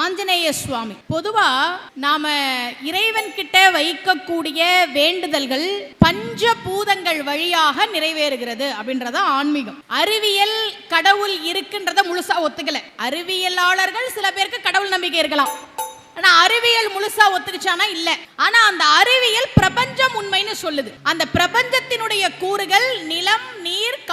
ஆஞ்சநேய சுவாமி. பொதுவா நாம இறைவன் கிட்ட வைக்கக்கூடிய வேண்டுதல்கள் பஞ்ச பூதங்கள் வழியாக நிறைவேறுகிறது அப்படின்றத ஆன்மீகம். அறிவியல் கடவுள் இருக்குன்றத முழுசா ஒத்துக்கல. அறிவியலாளர்கள் சில பேருக்கு கடவுள் நம்பிக்கை இருக்கலாம். ஆனா அறிவியல் முழுசா ஒத்துக்குச்சானா இல்ல. ஆனா அந்த அறிவியல் பிரபஞ்சம் உண்மைன்னு சொல்லுது. அந்த பிரபஞ்சத்தினுடைய கூறுகள் நிலம்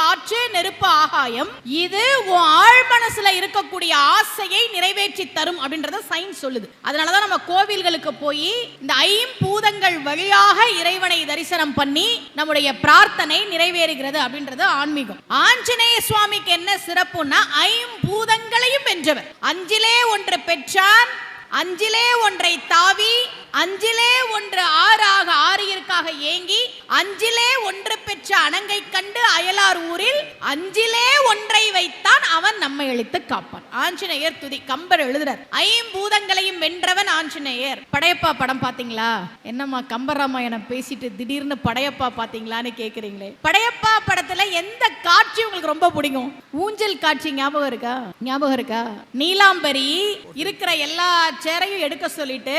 காற்று நெருப்பு ஆகாயம். இது உன் ஆழ் மனசுல இருக்கக்கூடிய ஆசையை நிறைவேற்றி தரும் அப்படின்றத சயின்ஸ் சொல்லுது. அதனாலதான் நம்ம கோவில்களுக்கு போய் இந்த ஐம்பூதங்கள் வழியாக இறைவனை தரிசனம் பண்ணி நம்முடைய பிரார்த்தனை நிறைவேறுகிறது அப்படின்றது ஆன்மீகம். ஆஞ்சநேய சுவாமிக்கு என்ன சிறப்புன்னா ஐம்பூதங்களையும் வென்றவர். அஞ்சிலே ஒன்று பெற்றான் அஞ்சிலே ஒன்றை தாவி அஞ்சிலே ஒன்று ஆறாக ஆரியருக்காக ஏங்கி அஞ்சிலே ஒன்று பெற்ற அணங்கை கண்டு அயலார் ஊரில் அஞ்சிலே ஒன்றை வைத்தான் அவன் நம்மை இழுத்து காப்பான். ஆஞ்சநேயர் துதி கம்பர் எழுதுறார் ஐம்பூதங்களையும் வென்றவன் ஆஞ்சநேயர். படையப்பா படம் பாத்தீங்களா? என்னம்மா கம்பராமாயணம் பேசிட்டு திடீர்னு படையப்பா பாத்தீங்களான்னு கேக்குறீங்களே. படையப்பா படத்துல எந்த காட்சி உங்களுக்கு ரொம்ப பிடிக்கும்? ஊஞ்சல் காட்சி ஞாபகம் இருக்கா? ஞாபகம் இருக்கா? நீலாம்பரி இருக்கிற எல்லா சேரையும் எடுக்க சொல்லிட்டு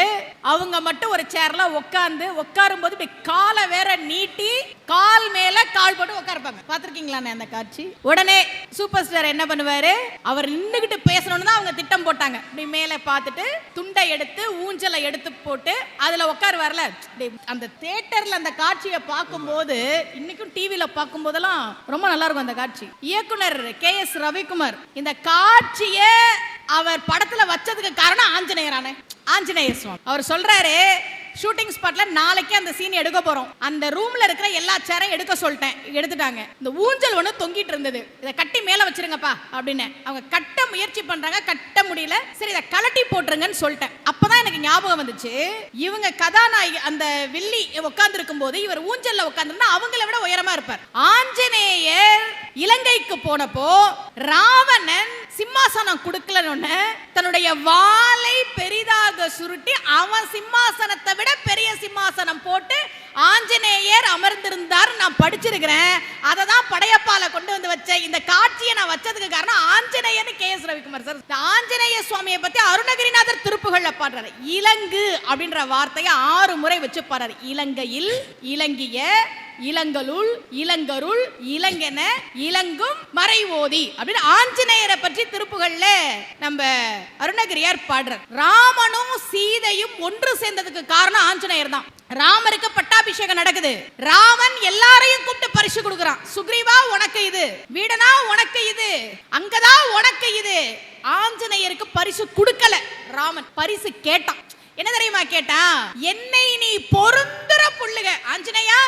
அவங்க மட்டும் ஒரு சேர்ல உட்கார்ந்து உட்காரும் போது இப்படி காலை வேற நீட்டி கால் மேல கால் போட்டு உட்காருப்பாங்க பாத்திருக்கீங்களா அந்த காட்சி? உடனே சூப்பர் ஸ்டார் என்ன பண்ணுவாரு? அவர் நின்னுகிட்டு பேசணும்னு தான் அவங்க திட்டம் போட்டாங்க. இப்படி மேலே பார்த்துட்டு துண்டை எடுத்து ஊஞ்சலை எடுத்து போட்டு அதுல உட்காருவார்ல அந்த தேட்டர்ல அந்த காட்சியை பார்க்கும்போது இன்னைக்கும் டிவியில பார்க்கும்போது போதெல்லாம் ரொம்ப நல்லா இருக்கும் அந்த காட்சி. இயக்குனர் கே எஸ் ரவிக்குமார் இந்த காட்சியை அவர் படத்துல வச்சதுக்கு காரணம் ஆஞ்சநேயரானே. ஆஞ்சநேயர் சுவாமி. அவர் சொல்றாரு ஷூட்டிங் ஸ்பாட்ல நாளைக்கு அந்த சீன் எடுக்க போறோம். அந்த ரூம்ல இருக்கிற எல்லா சேரையும் எடுக்க சொல்லிட்டேன். எடுத்துட்டாங்க. இந்த ஊஞ்சல் ஒண்ணு தொங்கிட்டு இருந்தது. இதை கட்டி மேல வச்சிருங்கப்பா அப்படின்னு. அவங்க கட்ட முயற்சி பண்றாங்க கட்ட முடியல. சரி இதை கலட்டி போட்டுருங்கன்னு சொல்லிட்டேன். அப்பதான் எனக்கு ஞாபகம் வந்துச்சு இவங்க கதாநாயகி அந்த வில்லி உட்கார்ந்து இருக்கும் போது இவர் ஊஞ்சல்ல உட்கார்ந்து அவங்கள விட உயரமா இருப்பார். ஆஞ்சநேயர் இலங்கைக்கு போனப்போ ராவணன் சிம்மாசனம் கொடுக்கலன்னு தன்னுடைய வாளை பெரிதாக சுருட்டி அவன் சிம்மாசனத்தை விட பெரிய சிம்மாசனம் போட்டு ஆஞ்சநேயர் அமர்ந்திருந்தார். நான் படிச்சிருக்கிறேன். அதை தான் படையப்பால கொண்டு வந்து வச்சேன் இந்த காட்சியை நான் வச்சதுக்கு காரணம் ஆஞ்சநேயர்னு K S Ravikumar sir. Anjaneya சுவாமியை பத்தி அருணகிரிநாதர் திருப்புகள்ல பாடுறாரு. இலங்கு அப்படின்ற வார்த்தையை ஆறு முறை வச்சு பாடுறாரு. இலங்கையில் இலங்கிய இளங்கலுள் இளங்கருள் இளங்கென இளங்கும் மறைவோதி. அப்படின்னு ஆஞ்சநேயரை பற்றி திருப்புகள்ல நம்ம அருணகிரியார் பாடுறார். ராமனும் சீதையும் ஒன்று சேர்ந்ததுக்கு காரணம் ஆஞ்சநேயர் தான். ராமருக்கு பட்டாபிஷேகம் நடக்குது. ராமன் எல்லாரையும் கூப்பிட்டு பரிசு கொடுக்கறான். சுக்ரீவா உனக்கு இது. வீடனா உனக்கு இது. அங்கதான் உனக்கு இது. ஆஞ்சநேயருக்கு பரிசு கொடுக்கல. ராமன் பரிசு கேட்டான். என்ன தெரியுமா கேட்டான்? என்னை நீ பொருந்துற புள்ளுக. ஆஞ்சநேயா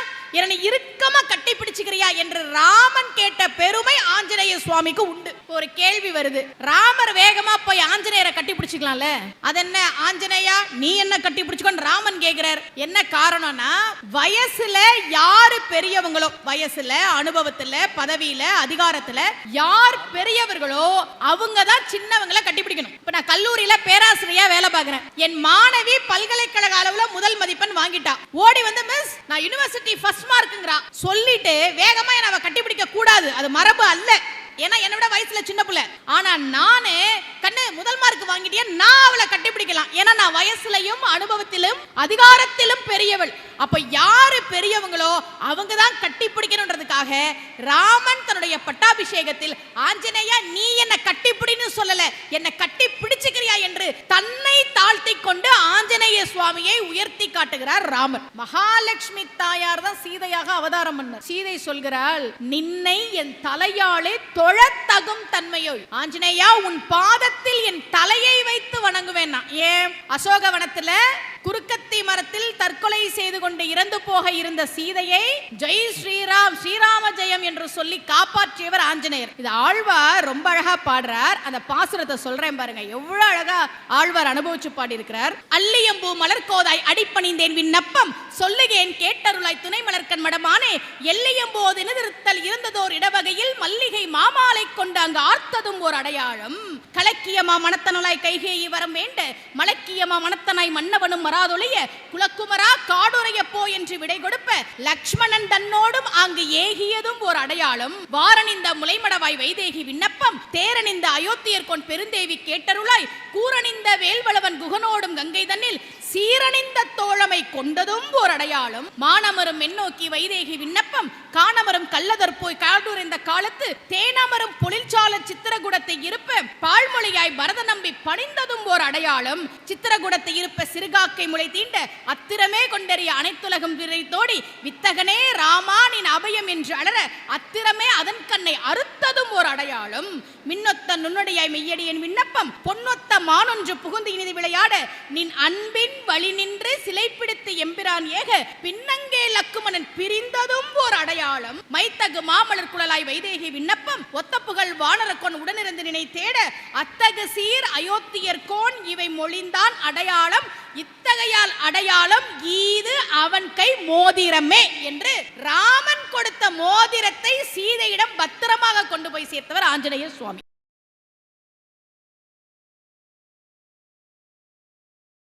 என்னை இறுக்கமா கட்டி பிடிச்சுக்கிறியா என்று ராமன் கேட்ட பெருமை ஆஞ்சநேய சுவாமிக்கு உண்டு. ஒரு கேள்வி வருது. ராமர் வேகமா போய் ஆஞ்சநேயரை கட்டி பிடிச்சிக்கலாம்ல அது என்ன ஆஞ்சநேயா நீ என்ன கட்டி பிடிச்சுக்கோன்னு ராமன் கேக்குறார். என்ன காரணம்னா வயசுல யாரு பெரியவங்களோ வயசுல அனுபவத்துல பதவியில அதிகாரத்துல யார் பெரியவர்களோ அவங்க தான் சின்னவங்களை கட்டி பிடிக்கணும் இப்ப நான் கல்லூரியில பேராசிரியா வேலை பார்க்கறேன். என் மாணவி பல்கலைக்கழக அளவுல முதல் மதிப்பெண் வாங்கிட்டா. ஓடி வந்து மிஸ் நான் யூனிவர்சிட்டி ஃபர்ஸ்ட் சந்தோஷமா இருக்குங்கிறான். சொல்லிட்டு வேகமா என்ன அவ கட்டிப்பிடிக்க கூடாது. அது மரபு அல்ல. ஏன்னா என்னை விட வயசுல சின்ன பிள்ளை. ஆனா நானு கண்ணு முதல் மார்க் வாங்கிட்டியா நான் அவளை கட்டிப்பிடிக்கலாம். ஏன்னா நான் வயசுலயும் அனுபவத்திலும் அதிகாரத்திலும் பெரியவள். அப்ப யாரு பெரியவங்களோ அவங்க தான் கட்டி ராமன் தன்னுடைய பட்டாபிஷேகத்தில் ஆஞ்சநேயா நீ என்ன கட்டிப்பிடி சொல்லல. என்னை கட்டி பிடிச்சுக்கிறியா என்று தன்னை தாழ்த்தி கொண்டு ஆஞ்சநேய சுவாமியை உயர்த்தி காட்டுகிறார் ராமர். மகாலட்சுமி தாயார் தான் சீதையாக அவதாரம் பண்ண சீதை சொல்கிறாள் நின்னை என் தலையாலே தொழத்தகும் தன்மையோ. ஆஞ்சநேயா உன் பாதத்தில் என் தலையை வைத்து வணங்குவேன் நான். ஏன்? அசோகவனத்துல குறுக்கத்தி மரத்தில் தற்கொலை செய்து கொண்டு இறந்து போக இருந்த சீதையை ஜெய் ஸ்ரீராம் ஸ்ரீராம ஜெயம் என்று சொல்லி காப்பாற்றியவர் ஆஞ்சநேயர். இது ஆழ்வார் ரொம்ப அழகா பாடுறார். அந்த பாசுரத்தை சொல்றேன் பாருங்க. எவ்வளவு அழகா ஆழ்வார் அனுபவிச்சு பாடியிருக்கிறார். அல்லியம்பூ மலர்கோதாய் அடிப்பணிந்தேன் விண்ணப்பம். சொல்லுகேன் கேட்டருளாய் துணை மலர்க்கண் மடமானே. எல்லையம்போது நிறுத்தல் இருந்ததோர் இடவகையில் மல்லிகை மாமாலை கொண்டு அங்கு ஆர்த்ததும் ஒரு அடையாளம். கலக்கியமா மனத்தனலாய் கைகேயி வரம் வேண்ட. மலக்கியமா மனத்தனாய் மன்னவனும் மரா வராதொழிய குலக்குமரா காடுரைய போ என்று விடை கொடுப்ப லக்ஷ்மணன் தன்னோடும் அங்கு ஏகியதும் ஓர் அடையாளம். வாரணிந்த முலைமடவாய் வைதேகி விண்ணப்பம் தேரணிந்த அயோத்தியர் கொன் பெருந்தேவி கேட்டருளாய் கூரணிந்த வேல்வளவன் குகனோடும் கங்கை தன்னில் சீரணிந்த தோழமை கொண்டதும் ஒரு அடையாளம். மானமரும் மென்னோக்கி வைதேகி விண்ணப்பம் காணமரும் கல்லதர் போய் இந்த காலத்து தேனமரும் பொழிற்சால சித்திரகுடத்தை இருப்ப பால்மொழியாய் பரத நம்பி பணிந்ததும் ஓர் அடையாளம். சித்திரகுடத்தை இருப்ப சிறுகாக்கை முளை தீண்ட அத்திரமே கொண்டறிய அனைத்துலகம் தோடி வித்தகனே ராமானின் அபயம் என்று அலற அத்திரமே அதன் கண்ணை அறுத்ததும் ஒரு அடையாளம். மின்னொத்த நுண்ணுடையாய் மெய்யடியின் விண்ணப்பம். பொன்னொத்த மானொன்று புகுந்து இனிது விளையாட. நின் அன்பின் வழி நின்று சிலை பிடித்து எம்பிரான் ஏக. பின்னங்கே லக்குமணன் பிரிந்ததும் ஓர் அடையாளம். மைத்தகு மாமலர் குழலாய் வைதேகி விண்ணப்பம். ஒத்த புகழ் வானரக்கோன் உடனிருந்து நினை தேட அத்தகு சீர் அயோத்தியர் கோன் இவை மொழிந்தான் அடையாளம். இத்தகையால் அடையாளம் ஈது அவன் கை மோதிரமே என்று ராமன் கொடுத்த மோதிரத்தை சீதையிடம் பத்திரமாக கொண்டு போய் சேர்த்தவர் ஆஞ்சநேய சுவாமி.